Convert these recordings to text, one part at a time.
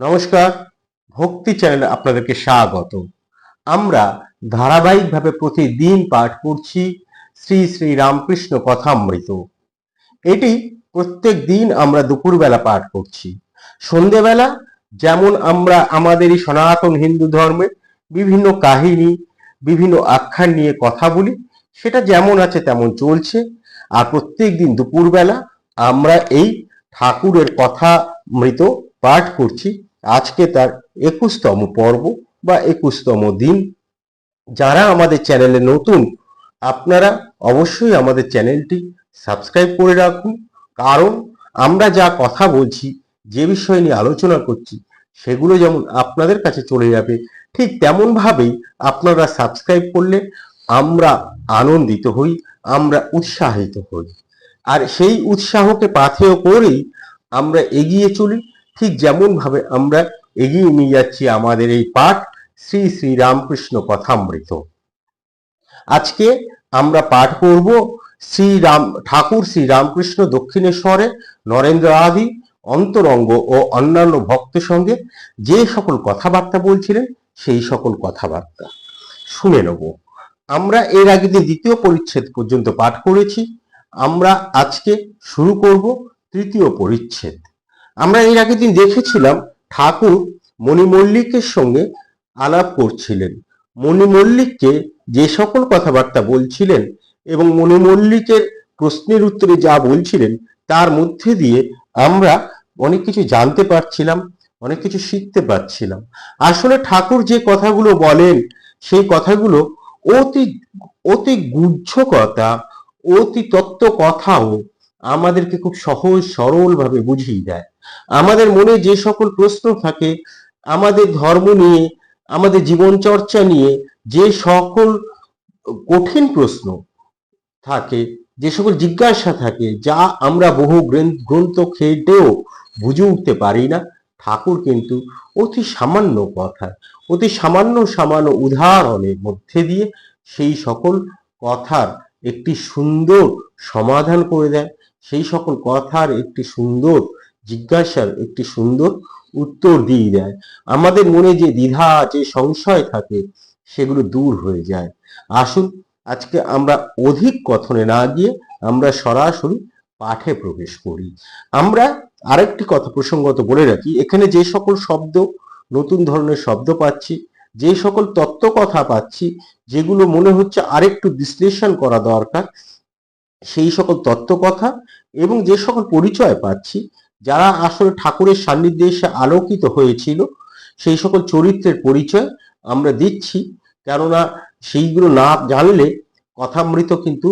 নমস্কার, ভক্তি চ্যানেলে আপনাদেরকে স্বাগত। আমরা ধারাবাহিকভাবে প্রতিদিন পাঠ করছি শ্রী শ্রী রামকৃষ্ণ কথামৃত। এটি প্রত্যেক দিন আমরা দুপুরবেলা পাঠ করছি। সন্ধেবেলা যেমন আমরা আমাদের এই সনাতন হিন্দু ধর্মে বিভিন্ন কাহিনী, বিভিন্ন আখ্যান নিয়ে কথা বলি, সেটা যেমন আছে তেমন চলছে। আর প্রত্যেক দিন দুপুরবেলা আমরা এই ঠাকুরের কথা মৃত পাঠ করছি। আজকে তার একুশতম পর্ব বা একুশতম দিন। যারা আমাদের চ্যানেলে নতুন, আপনারা অবশ্যই আমাদের চ্যানেলটি সাবস্ক্রাইব করে রাখুন। কারণ আমরা যা কথা বলছি, যে বিষয় নিয়ে আলোচনা করছি, সেগুলো যেমন আপনাদের কাছে চলে যাবে, ঠিক তেমনভাবেই আপনারা সাবস্ক্রাইব করলে আমরা আনন্দিত হই, আমরা উৎসাহিত হই। আর সেই উৎসাহকে পাথেয় করেই আমরা এগিয়ে চলি ঠিক যেমন ভাবে আমরা এগিয়ে নিয়ে যাচ্ছি আমাদের এই পাঠ শ্রী শ্রী রামকৃষ্ণ কথামৃত। আজকে আমরা পাঠ করব শ্রী রাম, ঠাকুর শ্রী রামকৃষ্ণ দক্ষিণেশ্বরে নরেন্দ্র আদি, অন্তরঙ্গ ও অন্যান্য ভক্ত সঙ্গে যে সকল কথাবার্তা বলছিলেন, সেই সকল কথাবার্তা শুনে নেব। আমরা এর আগে যে দ্বিতীয় পরিচ্ছেদ পর্যন্ত পাঠ করেছি, আমরা আজকে শুরু করব তৃতীয় পরিচ্ছেদ। আমরা এর আগের দিন দেখেছিলাম ঠাকুর মণিমল্লিকের সঙ্গে আলাপ করছিলেন। মণিমল্লিককে যে সকল কথাবার্তা বলছিলেন এবং মণিমল্লিকের প্রশ্নের উত্তরে যা বলছিলেন, তার মধ্যে দিয়ে আমরা অনেক কিছু জানতে পারছিলাম, অনেক কিছু শিখতে পারছিলাম। আসলে ঠাকুর যে কথাগুলো বলেন, সেই কথাগুলো অতি অতি গুহ্য কথা অতি তত্ত্ব কথাও আমাদেরকে খুব সহজ সরল ভাবে বুঝিয়ে দেয়। আমাদের মনে যে সকল প্রশ্ন থাকে, আমাদের ধর্ম নিয়ে, আমাদের জীবন চর্চা নিয়ে যে সকল কঠিন প্রশ্ন থাকে, যে সকল জিজ্ঞাসা থাকে, যা আমরা বহু গ্রন্থ খেটেও বুঝে উঠতে পারি না, ঠাকুর কিন্তু অতি সামান্য কথা, অতি সামান্য সামান্য উদাহরণের মধ্যে দিয়ে সেই সকল কথার একটি সুন্দর সমাধান করে দেয়, সেই সকল কথার একটি সুন্দর জিজ্ঞাসার একটি সুন্দর উত্তর দিয়ে দেয়। আমাদের মনে যে দ্বিধা, যে সংশয় থাকে, সেগুলো দূর হয়ে যায়। আসুন, আজকে আমরা অধিক কথনে না গিয়ে আমরা সরাসরি পাঠে প্রবেশ করি। আমরা আরেকটি কথা প্রসঙ্গত বলে রাখি, এখানে যে সকল শব্দ, নতুন ধরনের শব্দ পাচ্ছি, যে সকল তত্ত্ব কথা পাচ্ছি, যেগুলো মনে হচ্ছে আরেকটু বিশ্লেষণ করা দরকার, সেই সকল তত্ত্ব কথা এবং যে সকল পরিচয় পাচ্ছি যারা আসলে ঠাকুরের সান্নিধ্যে এসে আলোকিত হয়েছিল, সেই সকল চরিত্রের পরিচয় আমরা দিচ্ছি। কেননা সেইগুলো না জানলে কথামৃত কিন্তু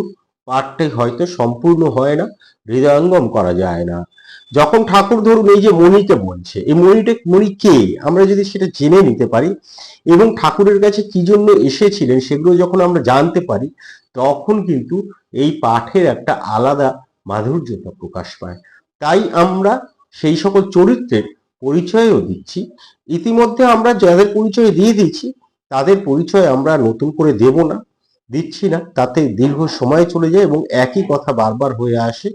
পাঠটাই হয়তো সম্পূর্ণ হয় না, হৃদয়ঙ্গম করা যায় না। যখন ঠাকুর ধরুন এই যে মণিকে বলছে, এই মণিটা, মণি কে? আমরা যদি সেটা জেনে নিতে পারি, এবং ঠাকুরের কাছে কি জন্য এসেছিলেন সেগুলো যখন আমরা জানতে পারি, তখন কিন্তু এই পাঠের একটা আলাদা মাধুর্যতা প্রকাশ পায়। তাই আমরা সেই সকল চরিত্রের পরিচয়ও দিচ্ছি। ইতিমধ্যে আমরা যাদের পরিচয় দিয়ে দিচ্ছি তাদের পরিচয় আমরা নতুন করে দেব না, দিচ্ছি না। তাতে দীর্ঘ সময় চলে যায় এবং একই কথা বারবার হয়ে আসে।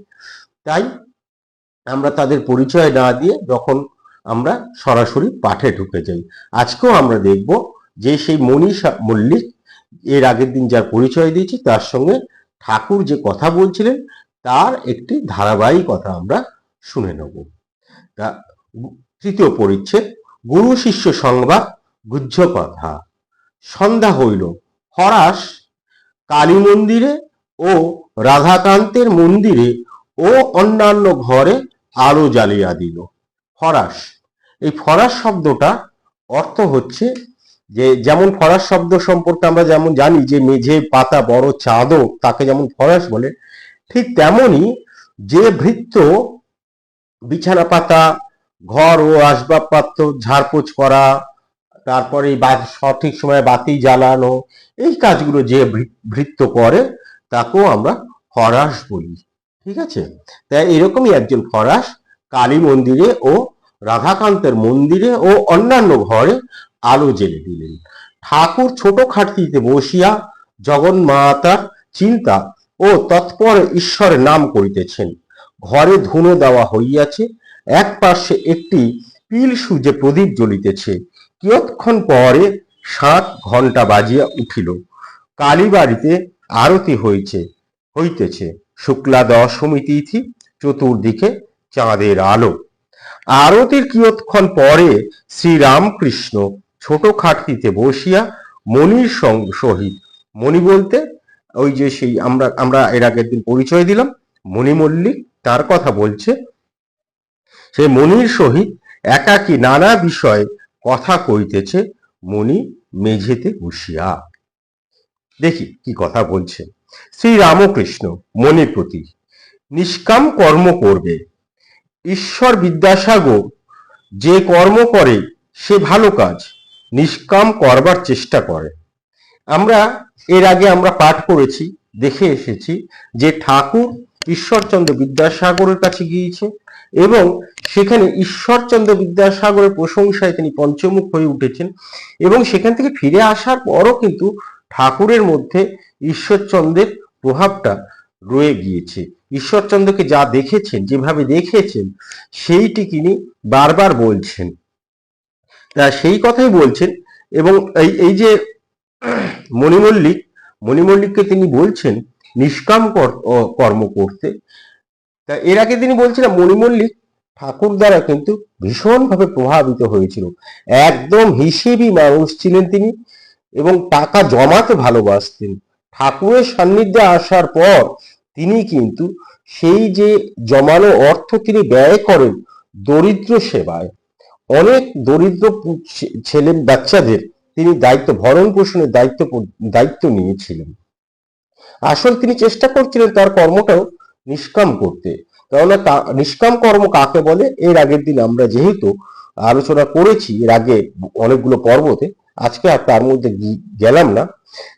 তাই আমরা তাদের পরিচয় না দিয়ে যখন আমরা সরাসরি পাঠে ঢুকে যাই। আজকেও আমরা দেখব যে সেই মনীষা মল্লিক, এর আগের দিন যার পরিচয় দিয়েছি, তার সঙ্গে ঠাকুর যে কথা বলছিলেন, তার একটি ধারাবাহিকতা আমরা শুনে নেব। তৃতীয় পরিচ্ছেদ, গুরু শিষ্য সংবাদ গুহ্য কথা সন্ধ্যা হইল হরাস কালী মন্দিরে ও রাধাকান্তের মন্দিরে ও অন্যান্য ঘরে আলো জ্বালিয়া দিল। ফরাস, এই ফরাস শব্দটা অর্থ হচ্ছে যে, যেমন ফরাস শব্দ সম্পর্কে আমরা যেমন জানি যে, মেঝে, পাতা, বড় চাঁদও তাকে যেমন ফরাস বলে, ঠিক তেমনি যে ভৃত্য বিছানা পাতা, ঘর ও আসবাবপত্র, ঝাড়পোছ করা, তারপরে সঠিক সময়ে বাতি জ্বালানো, এই কাজগুলো যে ভৃত্য করে তাকেও আমরা ফরাস বলি, ঠিক আছে? তাই এরকমই একজন ফরাস কালী মন্দিরে ও রাধাকান্তের মন্দিরে ও অন্যান্য ঘরে আলো জেলে দিলেন। ঠাকুর ছোট খাটতিতে বসিয়া জগন্মাতার চিন্তা ও তৎপর ঈশ্বরের নাম করিতেছেন। ঘরে ধুনো দেওয়া হইয়াছে, এক পার্শ্বে একটি পিল সুজে প্রদীপ জ্বলিতেছে। কিয়ৎক্ষণ পরে সাত ঘণ্টা বাজিয়া উঠিল। কালীবাড়িতে আরতি হয়েছে হইতেছে। শুক্লা দশমী তিথি, চতুর্দিকে চাঁদের আলো। আরতির কিয়ৎক্ষণ পরে শ্রীরামকৃষ্ণ ছোট খাটটিতে বসিয়া সঙ্গ সহিত, মণি বলতে ওই যে সেই আমরা আমরা এর আগের দিন পরিচয় দিলাম মণি মল্লিক তার কথা বলছে? সে মনির সহিত একাকী নানা বিষয়ে কথা কইতেছে মনি মেঝেতে বসিয়া। দেখি কি কথা বলছে। শ্রী রামকৃষ্ণ মনির প্রতি নিষ্কাম কর্ম করবে। ঈশ্বর বিদ্যাসাগর যে কর্ম করে, সে ভালো কাজ, নিষ্কাম করবার চেষ্টা করে। আমরা, এর আগে আমরা পাঠ করেছি, দেখে এসেছি যে ঠাকুর ঈশ্বরচন্দ্র বিদ্যাসাগরের কাছে গিয়েছে এবং সেখানে ঈশ্বরচন্দ্র বিদ্যাসাগরের প্রশংসায় তিনি পঞ্চমুখ হয়ে উঠেছেন এবং সেখান থেকে ফিরে আসার পরও কিন্তু ঠাকুরের মধ্যে ঈশ্বরচন্দ্রের প্রভাবটা রয়ে গিয়েছে। ঈশ্বরচন্দ্রকে যা দেখেছেন, যেভাবে দেখেছেন, সেইটি তিনি বারবার বলছেন। তা সেই কথাই বলছেন এবং এই এই যে মণিমল্লিক, মণিমল্লিককে তিনি বলছেন নিষ্কাম কর্ম করতে। তা এর আগে তিনি বলছিলেন, মণিমল্লিক ঠাকুর দ্বারা কিন্তু ভীষণভাবে প্রভাবিত হয়েছিল। একদম হিসেবি মানুষ ছিলেন তিনি এবং টাকা জমাতে ভালোবাসতেন। ঠাকুরের সান্নিধ্যে আসার পর তিনি কিন্তু সেই যে জমানো অর্থ তিনি ব্যয় করেন দরিদ্র সেবায়, অনেক দরিদ্র ছেলে বাচ্চাদের তিনি দায়িত্ব ভরণ পোষণের দায়িত্ব দায়িত্ব নিয়েছিলেন। আসল তিনি চেষ্টা করছিলেন তার কর্মটাও নিষ্কাম করতে। কেননা নিষ্কাম কর্ম কাকে বলে? এর আগের দিন আমরা যেহেতু আলোচনা করেছি, এর আগে অনেকগুলো পর্বতে, আজকে আর তার মধ্যে গেলাম না।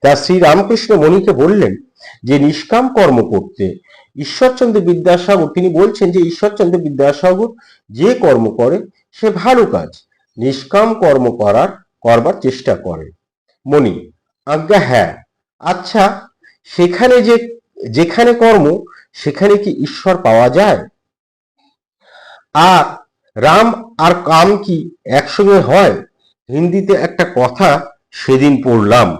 তা শ্রী রামকৃষ্ণ মণিকে বললেন যে, নিষ্কাম কর্ম করতে। ঈশ্বরচন্দ্র বিদ্যাসাগর, তিনি বলছেন যে, ঈশ্বরচন্দ্র বিদ্যাসাগর যে কর্ম করে, সে ভালো কাজ। নিষ্কাম কর্ম করার, করবার চেষ্টা করে। মণি, আজ্ঞা হ্যাঁ। আচ্ছা সেখানে যে, যেখানে কর্ম, সেখানে কি ঈশ্বর পাওয়া যায়? আর রাম আর কাম কি একসঙ্গে হয়? হিন্দিতে একটা কথা, সেদিন পড়লাম,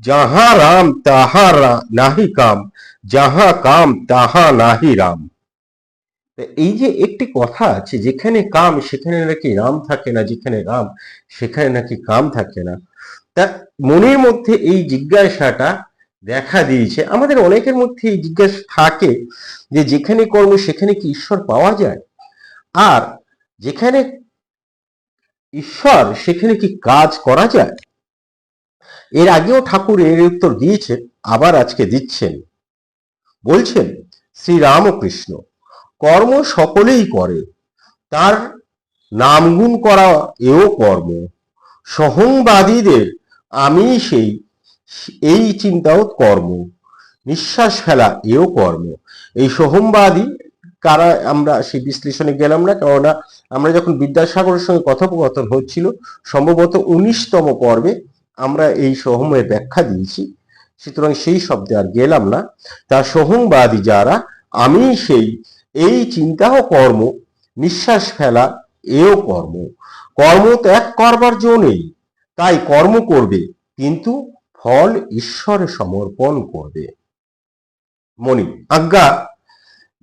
যাহা রাম, তাহা নাহি কাম, যাহা কাম, তাহা নাহি রাম। এই যে একটি কথা আছে, যেখানে কাম, সেখানে নাকি রাম থাকে না, যেখানে রাম, সেখানে নাকি কাম থাকে না। তা মনের মধ্যে এই জিজ্ঞাসাটা দেখা দিয়েছে। আমাদের অনেকের মধ্যে এই জিজ্ঞাসা থাকে যে যেখানে কর্ম সেখানে কি ঈশ্বর পাওয়া যায়? আর যেখানে ঈশ্বর সেখানে কি কাজ করা যায়? এর আগেও ঠাকুর এর উত্তর দিয়েছেন, আবার আজকে দিচ্ছেন। বলছেন শ্রী রামকৃষ্ণ কর্ম সকলেই করে, তার নামগুণ করা এও কর্ম। সহংবাদীদের আমি সেই এই চিন্তাও কর্ম, নিঃশ্বাস ফেলা, এও কর্ম। এই সোহমবাদী কারা আমরা সেই বিশ্লেষণে গেলাম না, কেননা আমরা যখন বিদ্যাসাগরের সঙ্গে কথোপকথন হচ্ছিল, সম্ভবত উনিশতম পর্বে আমরা এই সহমের ব্যাখ্যা দিয়েছি। সুতরাং সেই শব্দে আর গেলাম না। তা সোহমবাদী যারা, আমি সেই, এই চিন্তা ও কর্ম, নিঃশ্বাস ফেলা, এও কর্ম। কর্ম ত্যাগ করবার জো নেই, তাই কর্ম করবে, কিন্তু ফল ঈশ্বরে সমর্পণ করবে। মণি আজ্ঞা,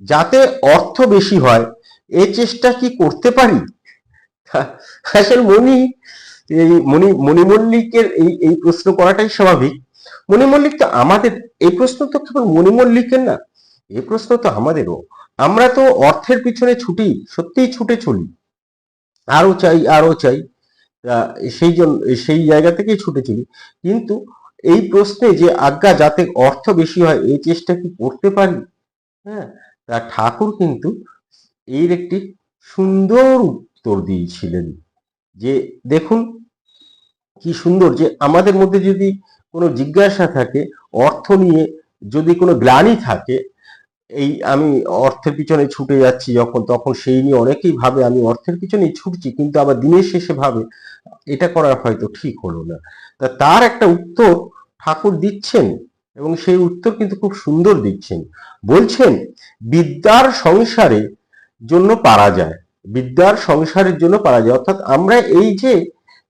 যাতে অর্থ বেশি হয়, এ চেষ্টা কি করতে পারি? আসলে মণি এই মণি মণিমল্লিকের এই এই প্রশ্ন করাটাই স্বাভাবিক। মণিমল্লিক তো আমাদের, এই প্রশ্ন তো কেবল মণিমল্লিকের না এই প্রশ্ন তো আমাদেরও। আমরা তো অর্থের পিছনে ছুটি, সত্যিই ছুটে চলি। আরও চাই আরও চাই সেই জন্য, সেই জায়গা থেকেই ছুটে চলি। কিন্তু এই প্রশ্নে যে আজ্ঞা যাতে অর্থ বেশি হয়, এই চেষ্টা কি করতে পারি? হ্যাঁ তা ঠাকুর কিন্তু এর একটি সুন্দর উত্তর দিয়েছিলেন যে, দেখুন কি সুন্দর যে আমাদের মধ্যে যদি কোনো জিজ্ঞাসা থাকে, অর্থ নিয়ে যদি কোনো গ্লানি থাকে, এই আমি অর্থের পিছনে ছুটে যাচ্ছি যখন, তখন সেই নিয়ে অনেকেই ভাবে আমি অর্থের পিছনেই ছুটছি, কিন্তু আবার দিনের শেষে ভাবে এটা করা হয়তো ঠিক হলো না। তা তার একটা উত্তর ঠাকুর দিচ্ছেন এবং সেই উত্তর কিন্তু খুব সুন্দর দিচ্ছেন। বলছেন, বিদ্যার সংসারে জন্য পারা যায়। বিদ্যার সংসারের জন্য পারা যায়। অর্থাৎ আমরা এই যে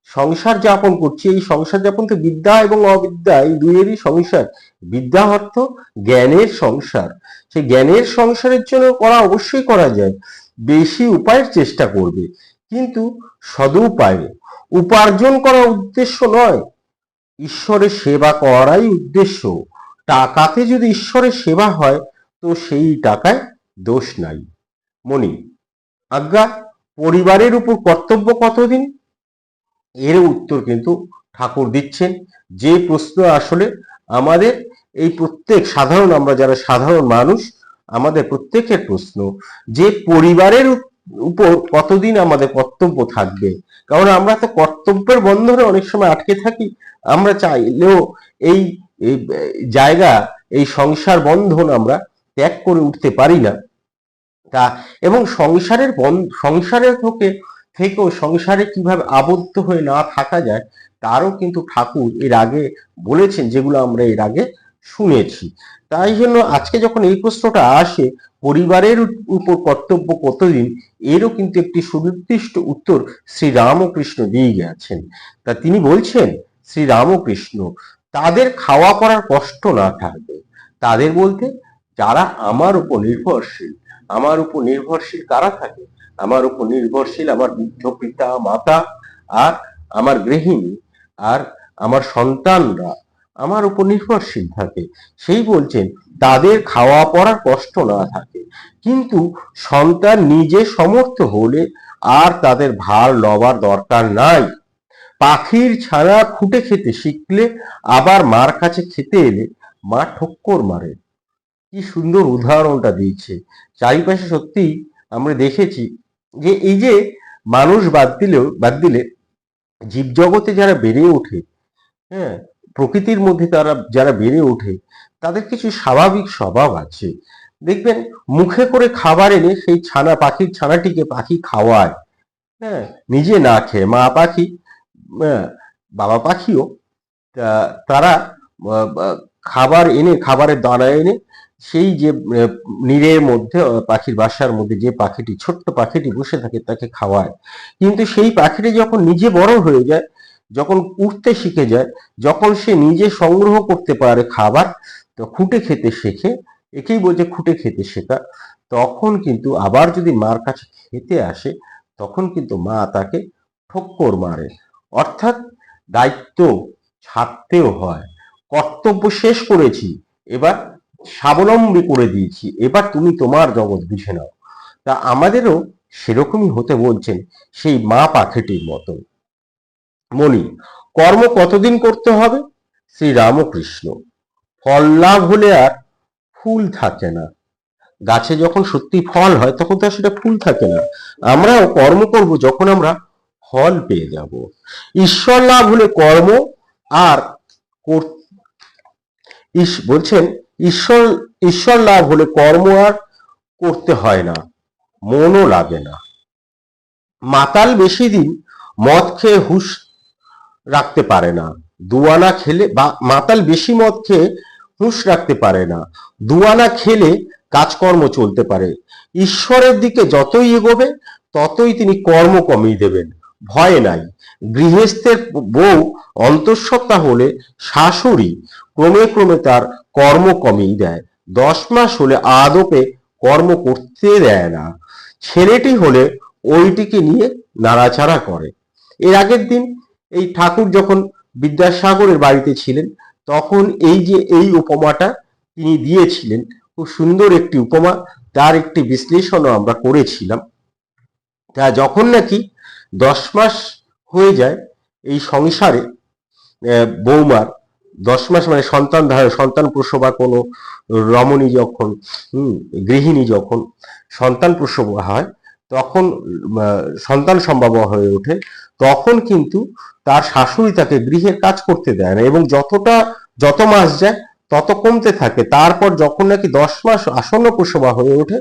সংসার যাপন করছি, এই সংসার যাপন তো বিদ্যা এবং অবিদ্যা, এই দুইয়েরই সংসার। বিদ্যা অর্থ জ্ঞানের সংসার। সেই জ্ঞানের সংসারের জন্য করা অবশ্যই করা যায়। বেশি উপায়ের চেষ্টা করবে। কিন্তু সদুপায়ে উপার্জন করা উদ্দেশ্য নয়। ঈশ্বরের সেবা করাই উদ্দেশ্য। টাকাতে যদি ঈশ্বরের সেবা হয়, তো সেই টাকায় দোষ নাই। মনি আজ্ঞা, পরিবারের উপর কর্তব্য কতদিন? এর উত্তর কিন্তু ঠাকুর দিচ্ছেন। যে প্রশ্ন আসলে আমাদের এই প্রত্যেক সাধারণ, আমরা যারা সাধারণ মানুষ, আমাদের প্রত্যেকের প্রশ্ন, যে পরিবারের উপর কতদিন আমাদের কর্তব্য থাকবে? কারণ আমরা তো কর্তব্যের বন্ধনে অনেক সময় আটকে থাকি। আমরা চাইলেও এই জায়গা, এই সংসার বন্ধন আমরা ত্যাগ করে উঠতে পারি না। তা, এবং সংসারের সংসারের থেকে থেকেও সংসারে কীভাবে আবদ্ধ হয়ে না থাকা যায়, তারও কিন্তু ঠাকুর এর আগে বলেছেন, যেগুলো আমরা এর আগে শুনেছি। তাই জন্য আজকে যখন এই প্রশ্নটা আসে, পরিবারের উপর কর্তব্য কতদিন? এরও কিন্তু একটি সুনির্দিষ্ট উত্তর শ্রী রামকৃষ্ণ দিয়ে গেছেন। তা তিনি বলছেন, শ্রী রামকৃষ্ণ, তাদের খাওয়া পড়ার কষ্ট না থাকবে। তাদের বলতে, যারা আমার উপর নির্ভরশীল, আমার উপর নির্ভরশীল কারা থাকে? আমার উপর নির্ভরশীল আমার বৃদ্ধ পিতা, মাতা, আর আমার গৃহিণী, আর আমার সন্তানরা। আমার উপর নির্ভরশীল থাকে। সেই বলছেন, তাদের খাওয়া পড়ার কষ্ট না থাকে। কিন্তু সন্তান নিজে সমর্থ হলে আর তাদের ভার লবার দরকার নাই। পাখির ছানা খুঁটে খেতে শিখলে, আবার মার কাছে খেতে এলে মা ঠক্কর মারে। কি সুন্দর উদাহরণটা দিয়েছে। চারিপাশে সত্যি আমরা দেখেছি যে, এই যে মানুষ বাদ দিলেও, বাদ দিলে জীবজগতে যারা বেড়ে ওঠে হ্যাঁ প্রকৃতির মধ্যে তারা যারা বেড়ে ওঠে তাদের কিছু স্বাভাবিক স্বভাব আছে। দেখবেন মুখে করে খাবার এনে সেই ছানা পাখির ছানাটিকে পাখি খাওয়ায়। হ্যাঁ নিজে না খেয়ে মা পাখি আহ, বাবা পাখিও তারা খাবার এনে খাবারের দানা এনে সেই যে নীড়ের মধ্যে পাখির বাসার মধ্যে যে পাখিটি ছোট্ট পাখিটি বসে থাকে তাকে খাওয়ায়। কিন্তু সেই পাখিটি যখন নিজে বড় হয়ে যায় যখন উঠতে শিখে যায়, যখন সে নিজে সংগ্রহ করতে পারে খাবার, তো খুঁটে খেতে শেখে, একেই বলছে খুঁটে খেতে শেখা। তখন কিন্তু আবার যদি মার কাছে খেতে আসে, তখন কিন্তু মা তাকে ঠক্কর মারে। অর্থাৎ দায়িত্ব ছাড়তেও হয়। কর্তব্য শেষ করেছি, এবার স্বাবলম্বী করে দিয়েছি, এবার তুমি তোমার জগৎ বুঝে নাও। তা আমাদেরও সেরকমই হতে বলছেন সেই মা পাখিটির মতো মনি কর্ম কতদিন করতে হবে? শ্রী রামকৃষ্ণ, ফল লাভ হলে আর ফুল থাকে না। গাছে যখন সত্যি ফল হয়, তখন তো সেটা ফুল থাকে না। আমরাও কর্ম করব যখন আমরা ফল পেয়ে যাব। ঈশ্বর লাভ হলে কর্ম আর বলছেন, ঈশ্বর ঈশ্বর লাভ হলে কর্ম আর করতে হয় না, মনও লাগে না। মাতাল বেশি দিন মদ খেয়ে হুশ রাখতে পারে না। দুয়ানা খেলে বা মাতাল বেশি মদ খেয়ে হুঁশ রাখতে পারে না। দুয়ানা খেলে কাজকর্ম চলতে পারে। ঈশ্বরের দিকে যতই এগোবে, ততই তিনি কর্ম কমিয়ে দেবেন। ভয় নাই। গৃহস্থের বউ অন্তঃসত্ত্বা হলে শাশুড়ি ক্রমে ক্রমে তার কর্ম কমিয়ে দেয়। দশ মাস হলে আদপে কর্ম করতে দেয় না। ছেলেটি হলে ওইটিকে নিয়ে নাড়াচাড়া করে। এর আগের দিন এই ঠাকুর যখন বিদ্যাসাগরের বাড়িতে ছিলেন তখন এই যে এই উপমাটা তিনি দিয়েছিলেন খুব সুন্দর একটি উপমা তার একটি বিশ্লেষণও আমরা করেছিলাম। তা যখন নাকি দশ মাস হয়ে যায় এই সংসারে বৌমার দশ মাস মানে সন্তান ধারণ সন্তান প্রসবা কোনো রমণী যখন হুম, গৃহিণী যখন সন্তান প্রসব হয় তখন সন্তান সম্ভব হয়ে ওঠে। তখন কিন্তু তার শাশুড়ি তাকে গৃহের কাজ করতে দেয় না এবং যতটা, যত মাস যায়, তত কমতে থাকে। তারপর যখন নাকি দশ মাস আসন্ন প্রসবা হয়ে ওঠে,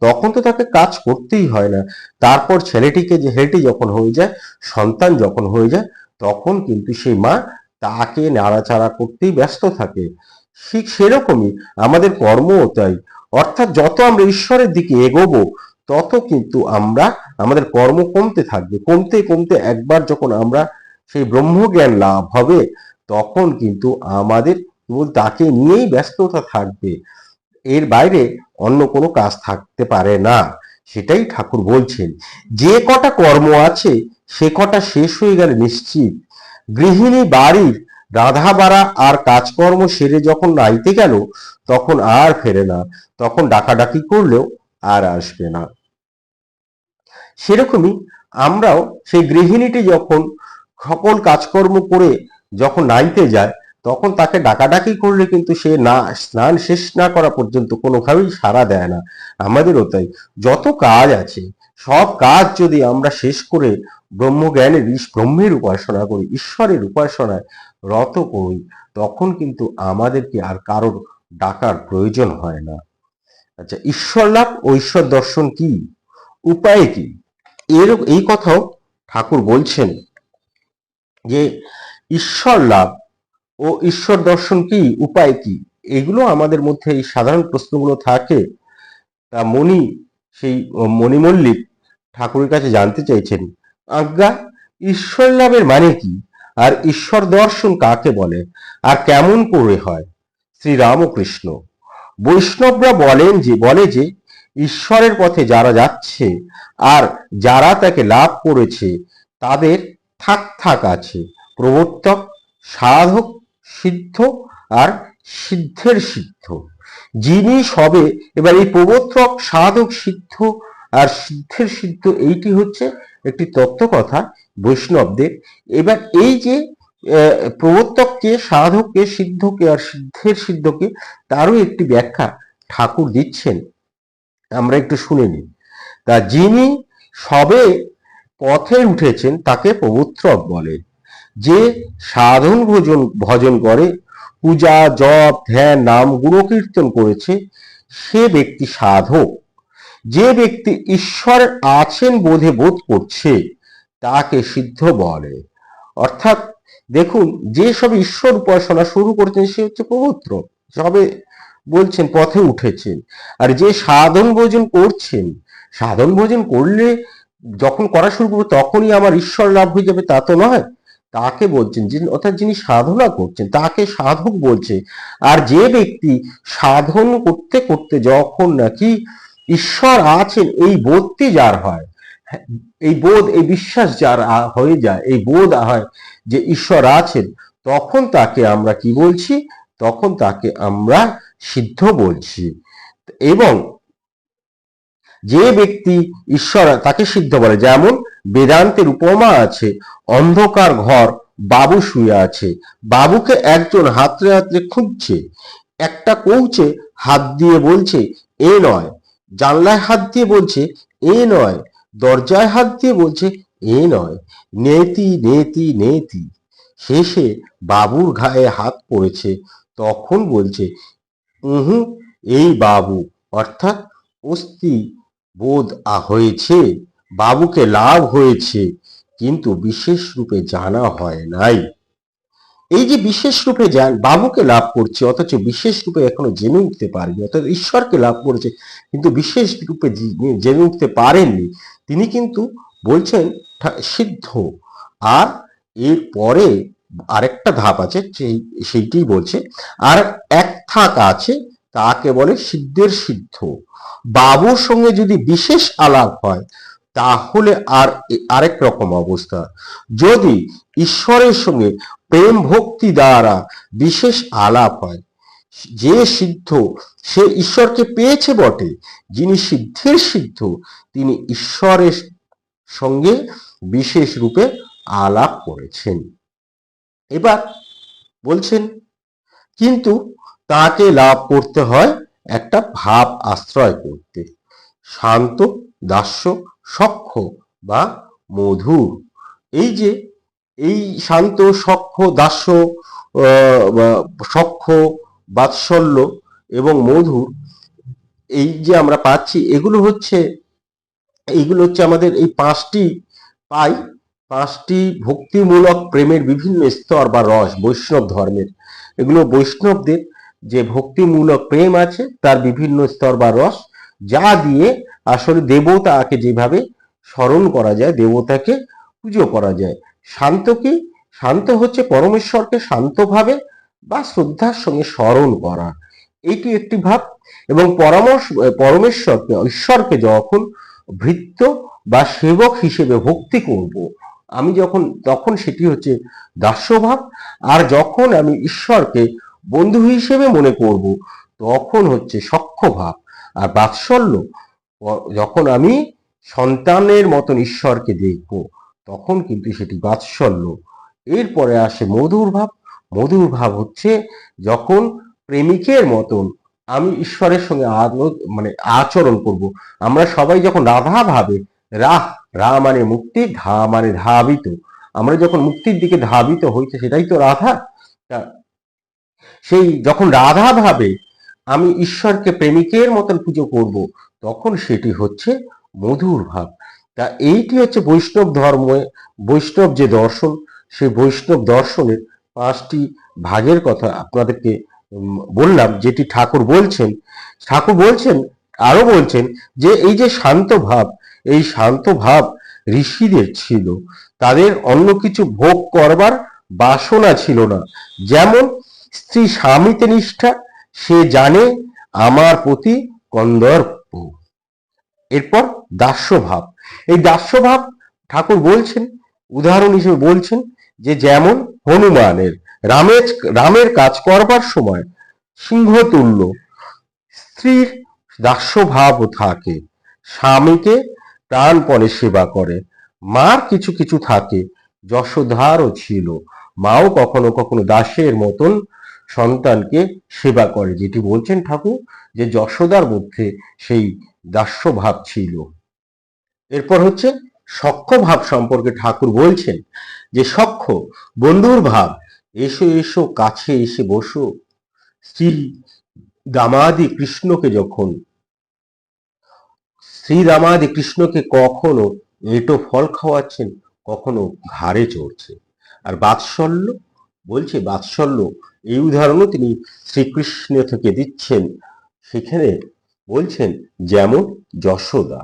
তখন তো তাকে কাজ করতেই হয় না। তারপর ছেলেটিকে যে হেঁটে যখন হয়ে যায়, সন্তান যখন হয়ে যায়, তখন কিন্তু সেই মা তাকে নাড়াচাড়া করতেই ব্যস্ত থাকে। ঠিক সেরকমই আমাদের কর্মও তাই। অর্থাৎ যত আমরা ঈশ্বরের দিকে এগোবো তত কিন্তু আমরা আমাদের কর্ম কমতে থাকবে। কমতে কমতে একবার যখন আমরা সেই ব্রহ্মজ্ঞান লাভ হবে, তখন কিন্তু আমাদের কেবল তাকে নিয়েই ব্যস্ততা থাকবে। এর বাইরে অন্য কোনো কাজ থাকতে পারে না। সেটাই ঠাকুর বলছেন। যে কটা কর্ম আছে, সে কটা শেষ হয়ে গেলে নিশ্চিত। গৃহিণী বাড়ির রাধা বাড়া আর কাজকর্ম সেরে যখন নাইতে গেল, তখন আর ফেরে না। তখন ডাকাডাকি করলেও আর আসবে না। সেরকমই আমরাও সেই গৃহিণীটি যখন সকল কাজকর্ম করে যখন নাইতে যায়, তখন তাকে ডাকাডাকি করলে কিন্তু সে না, স্নান শেষ না করা পর্যন্ত কোনোভাবেই সাড়া দেয় না। আমাদেরও তাই। যত কাজ আছে, সব কাজ যদি আমরা শেষ করে ব্রহ্মজ্ঞানের ব্রহ্মের উপাসনা করি, ঈশ্বরের উপাসনায় রত করি, তখন কিন্তু আমাদেরকে আর কারোর ডাকার প্রয়োজন হয় না। আচ্ছা ঈশ্বর লাভ ও ঈশ্বর দর্শন কি? উপায় কি? এর এই কথাও ঠাকুর বলছেন যে ঈশ্বর লাভ ও ঈশ্বর দর্শন কি, উপায় কি? এগুলো আমাদের মধ্যে এই সাধারণ প্রশ্নগুলো থাকে। তা মণি, সেই মণি মল্লিক ঠাকুরের কাছে জানতে চাইছেন, আজ্ঞা, ঈশ্বর লাভের মানে কি? আর ঈশ্বর দর্শন কাকে বলে? আর কেমন করে হয়? শ্রী রামকৃষ্ণ বৈষ্ণবরা বলেন যে, বলে যে ঈশ্বরের পথে যারা যাচ্ছে আর যারা তাকে লাভ করেছে, তাদের থাক থাক আছে। প্রবর্তক, সাধক, সিদ্ধ আর সিদ্ধের সিদ্ধ। যিনি সবে, এবার এই প্রবর্তক, সাধক, সিদ্ধ আর সিদ্ধের সিদ্ধ, এইটি হচ্ছে একটি তত্ত্ব কথা বৈষ্ণবদের। এবার এই যে প্রবর্তককে, সাধককে, সিদ্ধকে আর সিদ্ধের সিদ্ধকে, তারও একটি ব্যাখ্যা ঠাকুর দিচ্ছেন। আমরা একটু শুনে নিই। তা যিনি সবে পথে উঠেছেন, তাকে প্রবর্তক বলে। যে সাধন ভোজন, ভজন করে, পূজা, জপ, ধ্যান, নাম গুণকীর্তন করেছে, সে ব্যক্তি সাধক। যে ব্যক্তি ঈশ্বর আছেন বোধে বোধ করছে, তাকে সিদ্ধ বলে। অর্থাৎ দেখুন, যে সব ঈশ্বর উপাসনা শুরু করেছেন, সে হচ্ছে পবিত্র সবে বলছেন পথে উঠেছেন। আর যে সাধন ভোজন করছেন সাধন ভোজন করলে যখন করা শুরু করব তখনই আমার ঈশ্বর লাভ হয়ে যাবে তা তো নয়। তাকে বলছেন অর্থাৎ যিনি সাধনা করছেন তাকে সাধক বলছে। আর যে ব্যক্তি সাধন করতে করতে যখন নাকি ঈশ্বর আছেন এই বোধটি যার হয় হ্যাঁ, এই বোধ এই বিশ্বাস যার হয়ে যায় এই বোধ হয় যে ঈশ্বর আছেন তখন তাকে আমরা কি বলছি? তখন তাকে আমরা সিদ্ধ বলছি। এবং যে ব্যক্তি ঈশ্বর তাকে সিদ্ধ বলে, যেমন বেদান্তের উপমা আছে, অন্ধকার ঘর, বাবু শুয়ে আছে, বাবুকে একজন হাতড়ে হাতড়ে খুঁজছে, একটা কৌচে হাত দিয়ে বলছে, এ নয়। জানলায় হাত দিয়ে বলছে, এ নয়। দরজায় হাত দিয়ে বলছে, এ নয়। নেতি নেতি নেতি। শেষে বাবুর গায়ে হাত পড়েছে, তখন বলছে উহু, এই বাবু, অর্থাৎ অস্থি বোধ হয়েছে, বাবুকে লাভ হয়েছে, কিন্তু বিশেষ রূপে জানা হয় নাই। এই যে বিশেষ রূপে জান, বাবুকে লাভ করছে, অথচ বিশেষ রূপে এখনও জেনে উঠতে পারেনি, অর্থাৎ ঈশ্বরকে লাভ করেছে, কিন্তু বিশেষ রূপে জেনে উঠতে পারেননি। তিনি কিন্তু বলছেন সিদ্ধ। আর এর পরে আরেকটা ধাপ আছে সেই সেইটি বলছে, আর এক থাক আছে, তাকে বলে সিদ্ধের সিদ্ধ। বাবুর সঙ্গে যদি বিশেষ আলাপ হয়, তাহলে আর আরেক রকম অবস্থা। যদি ঈশ্বরের সঙ্গে প্রেম ভক্তি দ্বারা বিশেষ আলাপ হয়, যে সিদ্ধ সে ঈশ্বরকে পেয়েছে বটে, যিনি সিদ্ধের সিদ্ধ, তিনি ঈশ্বরের সঙ্গে বিশেষ রূপে আলাপ করেছেন। এবার বলছেন, কিন্তু তাকে লাভ করতে হয় একটা ভাব আশ্রয় করতে। শান্ত, দাস্য সখ্য বা মধুর। এই যে, এই শান্ত সখ্য দাস্য সখ্য বাৎসল্য এবং মধুর এই যে আমরা পাচ্ছি, এগুলো হচ্ছে এইগুলো হচ্ছে আমাদের এই পাঁচটি পাই, পাঁচটি ভক্তিমূলক প্রেমের বিভিন্ন স্তর বা রস, বৈষ্ণব ধর্মের। এগুলো বৈষ্ণবদের যে ভক্তিমূলক প্রেম আছে, তার বিভিন্ন স্তর বা রস, যা দিয়ে আসলে দেবতাকে যেভাবে স্মরণ করা যায়, দেবতাকে পুজো করা যায়। শান্ত কি? শান্ত হচ্ছে পরমেশ্বরকে শান্তভাবে বা শ্রদ্ধার সঙ্গে স্মরণ করা। এটি একটি ভাব এবং পরামর্শ, পরমেশ্বরকে, ঈশ্বরকে যখন ভৃত্য বা সেবক হিসেবে ভক্তি করব, আমি যখন, তখন সেটি হচ্ছে দাস্যভাব। আর যখন আমি ঈশ্বরকে বন্ধু হিসেবে মনে করব, তখন হচ্ছে সখ্য ভাব আর বাৎসল্য, যখন আমি সন্তানের মতন ঈশ্বরকে দেখব, তখন কিন্তু সেটি বাৎসল্য। এরপরে আসে মধুর ভাব। মধুর ভাব হচ্ছে যখন প্রেমিকের মতন আমি ঈশ্বরের সঙ্গে মানে আচরণ করব। আমরা সবাই যখন রাধা ভাবে, রাহ, রা মানে মুক্তি ধা মানে ধাবিত। আমরা যখন মুক্তির দিকে ধাবিত হইতে, সেটাই তো রাধা। সেই যখন রাধা ভাবে আমি ঈশ্বরকে প্রেমিকের মতন পুজো করব, তখন সেটি হচ্ছে মধুর ভাব। তা এইটি হচ্ছে বৈষ্ণব ধর্ম, বৈষ্ণব যে দর্শন, সেই বৈষ্ণব দর্শনের পাঁচটি ভাগের কথা আপনাদেরকে বললাম, যেটি ঠাকুর বলছেন। ঠাকুর বলছেন আরও বলছেন যে এই যে শান্ত ভাব, এই শান্ত ভাব ঋষিদের ছিল। তাদের অন্য কিছু ভোগ করবার বাসনা ছিল না। যেমন স্ত্রী স্বামীতে নিষ্ঠা, সে জানে আমার প্রতি কন্দর্প। এরপর দাস্যভাব। এই দাস্যভাব ঠাকুর বলছেন, উদাহরণ হিসেবে বলছেন যে যেমন হনুমানের, রামের রামের কাজ করবার সময় সিংহতুল্য স্ত্রীর দাস্যভাব থাকে, স্বামীকে প্রাণপণে সেবা করে, মার কিছু কিছু থাকে, যশোধারও ছিল। মাও কখনো কখনো দাসের মতন সন্তানকে সেবা করে। যেটি বলছেন ঠাকুর যে যশোদার মধ্যে সেই দাস্যভাব ছিল। এরপর হচ্ছে সখ্য ভাব সম্পর্কে ঠাকুর বলছেন যে সখ্য বন্ধুর ভাব, এসো এসো, কাছে এসে বসো। শ্রী দামাদি কৃষ্ণকে যখন, শ্রী দামাদি কৃষ্ণকে কখনো এটো ফল খাওয়াচ্ছেন, কখনো ঘাড়ে চড়ছে। আর বাৎসল্য বলছে, বাৎসল্য। এই উদাহরণও তিনি শ্রীকৃষ্ণ থেকে দিচ্ছেন। সেখানে বলছেন, যেমন যশোদা,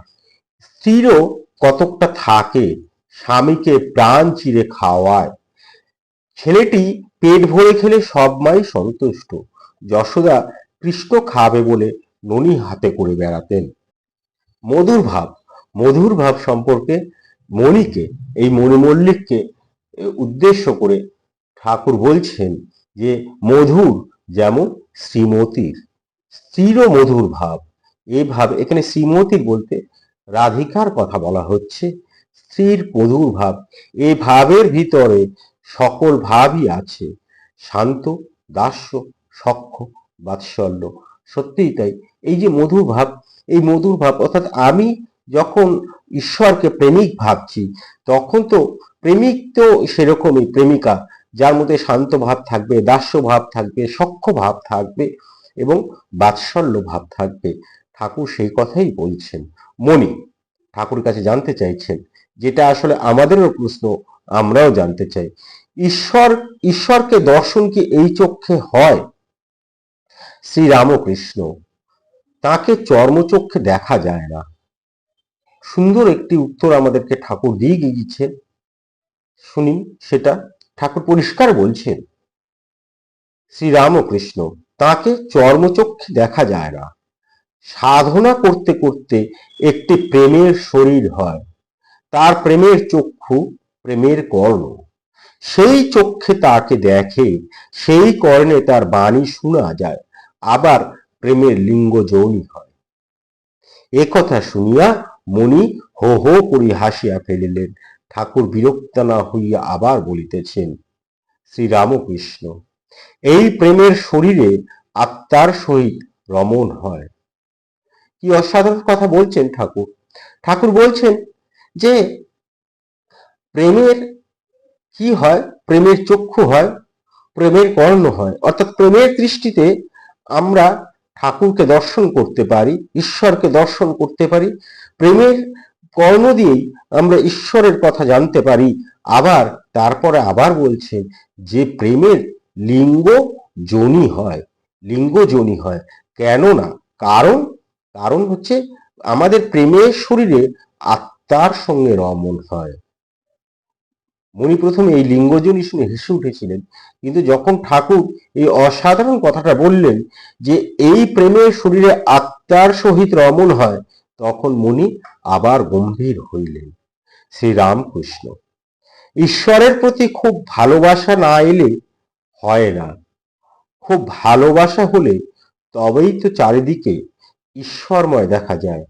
স্ত্রীরও কতকটা থাকে, স্বামীকে প্রাণ চিরে খাওয়ায়। ছেলেটি পেট ভরে খেলে সব মাই সন্তুষ্ট। যশোদা কৃষ্ণ খাবে বলে ননি হাতে করে বেড়াতেন। মধুর ভাব মধুর ভাব সম্পর্কে মণিকে, এই মণিমল্লিককে উদ্দেশ্য করে ঠাকুর বলছেন যে মধুর যেমন শ্রীমতীর স্ত্রীরও মধুর ভাব। এই ভাব, এখানে শ্রীমতীর বলতে রাধিকার কথা বলা হচ্ছে, স্ত্রীর মধুর ভাব। এই ভাবের ভিতরে সকল ভাবই আছে, শান্ত, দাস্য সখ্য বাৎসল্য। সত্যিই তাই। এই যে মধুর ভাব, এই মধুর ভাব, অর্থাৎ আমি যখন ঈশ্বরকে প্রেমিক ভাবছি, তখন তো প্রেমিক তো সেরকমই, প্রেমিকা। যার মধ্যে শান্ত ভাব থাকবে, দাস্য ভাব থাকবে, সখ্য ভাব থাকবে এবং বাৎসল্য ভাব থাকবে। ঠাকুর সেই কথাই বলছেন। মনি ঠাকুর কাছে জানতে চাইছেন, যেটা আসলে আমাদেরও প্রশ্ন, আমরাও জানতে চাই। ঈশ্বর, ঈশ্বরকে দর্শন কি এই চক্ষে হয়? শ্রী রামকৃষ্ণ তাকে চর্মচক্ষে দেখা যায় না। সুন্দর একটি উত্তর আমাদেরকে ঠাকুর দিয়ে গিয়েছেন। শুনি সেটা। ঠাকুর পরিষ্কার বলছেন শ্রীরামকৃষ্ণ তাকে চর্মচক্ষে দেখা যায় না। সাধনা করতে করতে একটি প্রেমের শরীর হয়। তার প্রেমের চক্ষু প্রেমের কর্ণ। সেই চক্ষে তাকে দেখে, সেই কর্ণে তার বাণী শোনা যায়, আবার প্রেমের লিঙ্গ যৌনি হয়। এ কথা শুনিয়া মণি হো হো করি হাসিয়া ফেলিলেন। ঠাকুর বিরক্ত না হইয়া আবার বলিতেছেন, শ্রীরামকৃষ্ণ, এই প্রেমের শরীরে আত্মার সহিত রমণ হয়। কি অসাধারণ কথা বলছেন ঠাকুর। ঠাকুর বলছেন যে, প্রেমের কি হয়? প্রেমের চক্ষু হয়, প্রেমের কর্ণ হয়। অর্থাৎ প্রেমের দৃষ্টিতে আমরা ঠাকুরকে দর্শন করতে পারি, ঈশ্বরকে দর্শন করতে পারি। প্রেমের কর্ণ দিয়েই আমরা ঈশ্বরের কথা জানতে পারি। আবার তারপরে আবার বলছেন যে প্রেমের লিঙ্গ যোনি হয়, লিঙ্গ যোনি হয়। কেন না কারণ কারণ হচ্ছে আমাদের প্রেমের শরীরে আত্মার সঙ্গে রমন হয়। মুনি প্রথমে এই লিঙ্গজনী শুনে হেসে উঠেছিলেন, কিন্তু যখন ঠাকুর এই অসাধারণ কথাটা বললেন যে এই প্রেমের শরীরে আত্মার সহিত রমন হয় তখন মুনি আবার গম্ভীর হইলেন। শ্রী রামকৃষ্ণ ঈশ্বরের প্রতি খুব ভালোবাসা না এলে হয় না। খুব ভালোবাসা হলে তবেই তো চারিদিকে ঈশ্বরময় দেখা যায়।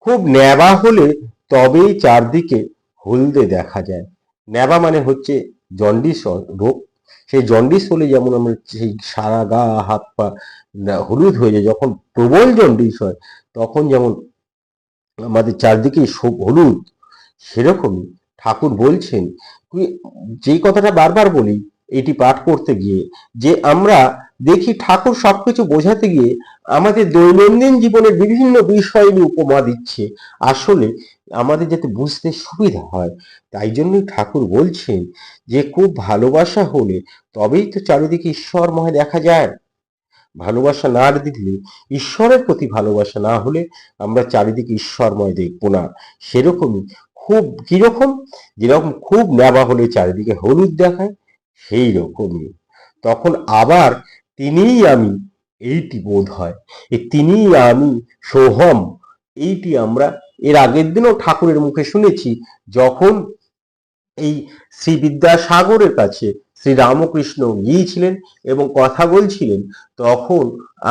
খুব ন্যাবা হলে তবেই চারদিকে হলদে দেখা যায়। ন্যাবা মানে হচ্ছে জন্ডিস রোগ। সেই জন্ডিস হলে যেমন আমরা সেই সারা গা, হাত, পা, হলুদ হয়ে যায়, যখন প্রবল জন্ডিস হয়, তখন যেমন আমাদের চারদিকে হলুদ, সেরকমই ঠাকুর বলছেন যেই কথাটা বারবার বলি, এটি পাঠ করতে গিয়ে, যে আমরা দেখি ঠাকুর সবকিছু বোঝাতে গিয়ে আমাদের দৈনন্দিন জীবনের বিভিন্ন বিষয় নিয়ে উপমা দিচ্ছে। আসলে আমাদের যাতে বুঝতে সুবিধা হয়, তাই জন্যই ঠাকুর বলছেন যে, খুব ভালোবাসা হলে তবেই তো চারিদিকে ঈশ্বর ঈশ্বরময় দেখা যায়। ভালোবাসা না দিলে ঈশ্বরের প্রতি ভালোবাসা না হলে আমরা চারিদিকে ঈশ্বরময় দেখব না। সেরকমই খুব কীরকম? যেরকম খুব নেবা হলে চারিদিকে হলুদ দেখায় সেই রকমই তখন আবার তিনিই আমি, এইটি বোধ হয়। এই তিনিই আমি, সোহম, এইটি আমরা এর আগের দিনও ঠাকুরের মুখে শুনেছি, যখন এই শ্রী বিদ্যাসাগরের কাছে শ্রী রামকৃষ্ণ গিয়েছিলেন এবং কথা বলছিলেন, তখন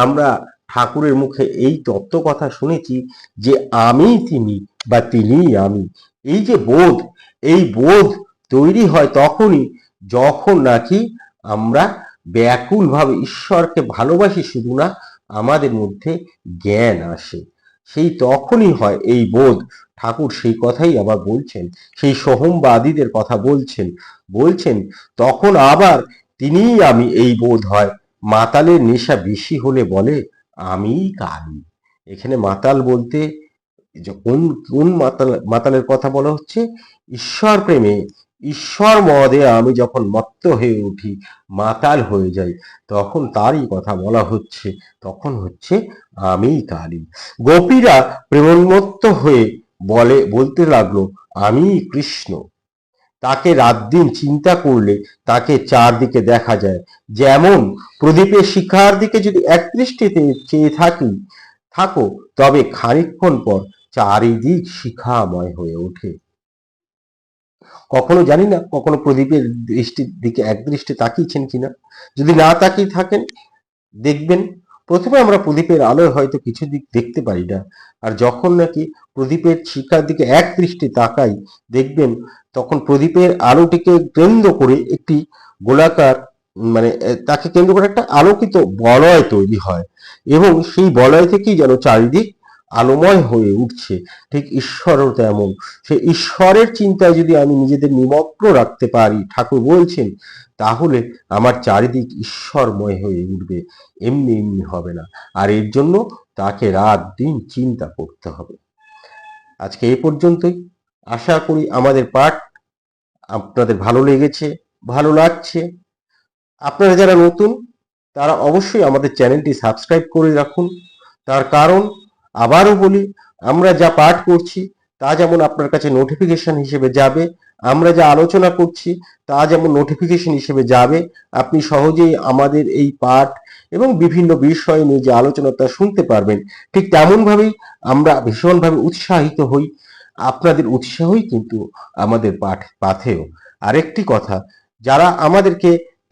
আমরা ঠাকুরের মুখে এই তত্ত্ব কথা শুনেছি যে আমি তিনি বা তিনিই আমি। এই যে বোধ, এই বোধ তৈরি হয় তখনই যখন নাকি আমরা ব্যাকুলভাবে ঈশ্বরকে ভালোবাসি, শুধু না আমাদের মধ্যে জ্ঞান আসে। সেই তখনই হয় এই বোধ। ঠাকুর সেই কথাই আবার বলছেন, সেই সোহমবাদীদের কথা বলছেন বলছেন, তখন আবার তিনিই আমি এই বোধ হয়। মাতালের নেশা বেশি হলে বলে, আমিই কালী। এখানে মাতাল বলতে কোন কোন মাতাল, মাতালের কথা বলা হচ্ছে? ঈশ্বর প্রেমে, ঈশ্বর মদে আমি যখন মত্ত হয়ে উঠি, মাতাল হয়ে যাই, তখন তারই কথা বলা হচ্ছে, তখন হচ্ছে আমিই কালী গোপীরা প্রেমোন্মত্ত হয়ে বলে, বলতে লাগল, আমি কৃষ্ণ। তাকে রাত দিন চিন্তা করলে তাকে চারদিকে দেখা যায়। যেমন প্রদীপের শিখার দিকে যদি এক দৃষ্টিতে চেয়ে থাকি, থাকো, তবে খানিকক্ষণ পর চারিদিক শিখাময় হয়ে ওঠে। কখনো জানি না, কখনো প্রদীপের দৃষ্টির দিকে এক দৃষ্টি তাকিয়েছেন কিনা। যদি না তাকিয়ে থাকেন, দেখবেন প্রথমে আমরা প্রদীপের আলোয় হয়তো কিছু দিক দেখতে পারি না। আর যখন নাকি প্রদীপের শিকার দিকে এক দৃষ্টি তাকাই, দেখবেন তখন প্রদীপের আলোটিকে কেন্দ্র করে একটি গোলাকার মানে তাকে কেন্দ্র করে একটা আলোকিত বলয় তৈরি হয়। এবং সেই বলয় থেকেই যেন চারিদিক আলোময় হয়ে উঠছে। ঠিক ঈশ্বরও তেমন। সে ঈশ্বরের চিন্তায় যদি আমি নিজেদের নিমগ্ন রাখতে পারি, ঠাকুর বলছেন, তাহলে আমার চারিদিক ঈশ্বরময় হয়ে উঠবে। এমনি এমনি হবে না। আর এর জন্য তাকে রাত দিন চিন্তা করতে হবে। আজকে এ পর্যন্তই। আশা করি আমাদের পাঠ আপনাদের ভালো লেগেছে, ভালো লাগছে। আপনারা যারা নতুন, তারা অবশ্যই আমাদের চ্যানেলটি সাবস্ক্রাইব করে রাখুন। তার কারণ আবারও বলি, আমরা যা পাঠ করছি, তা যেমন আপনার কাছে নোটিফিকেশন হিসেবে যাবে, আমরা যা আলোচনা করছি, তা যেমন নোটিফিকেশন হিসেবে যাবে, আপনি সহজেই আমাদের এই পাঠ এবং বিভিন্ন বিষয় নিয়ে যে আলোচনা তা শুনতে পারবেন। ঠিক তেমনভাবেই আমরা ভীষণভাবে উৎসাহিত হই। আপনাদের উৎসাহই কিন্তু আমাদের পাঠ পাথেও আরেকটি কথা, যারা আমাদেরকে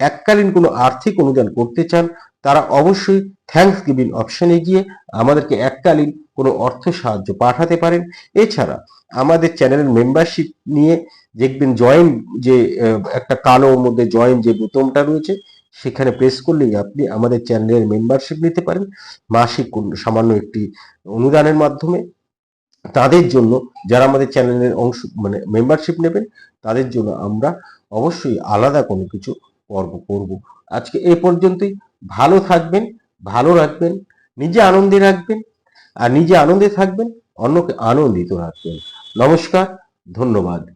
এককালীন কোনো আর্থিক অনুদান করতে চান তারা অবশ্যই থ্যাঙ্কস গিভিং অপশনে গিয়ে আমাদেরকে এককালীন কোনো অর্থ সাহায্য পাঠাতে পারেন। এছাড়া আমাদের চ্যানেলের মেম্বারশিপ নিয়ে দেখবেন জয়েন যে একটা কালো মধ্যে জয়েন যে বোতামটা রয়েছে, সেখানে প্রেস করলেই আপনি আমাদের চ্যানেলের মেম্বারশিপ নিতে পারেন। মাসিক কোন- সামান্য একটি অনুদানের মাধ্যমে। তাদের জন্য যারা আমাদের চ্যানেলের অংশ মানে মেম্বারশিপ নেবেন, তাদের জন্য আমরা অবশ্যই আলাদা কোনো কিছু পর্ব করব। আজকে এ পর্যন্তই। ভালো থাকবেন, ভালো রাখবেন, নিজে আনন্দে রাখবেন, আর নিজে আনন্দে থাকবেন, অন্যকে আনন্দিত রাখবেন। নমস্কার, ধন্যবাদ।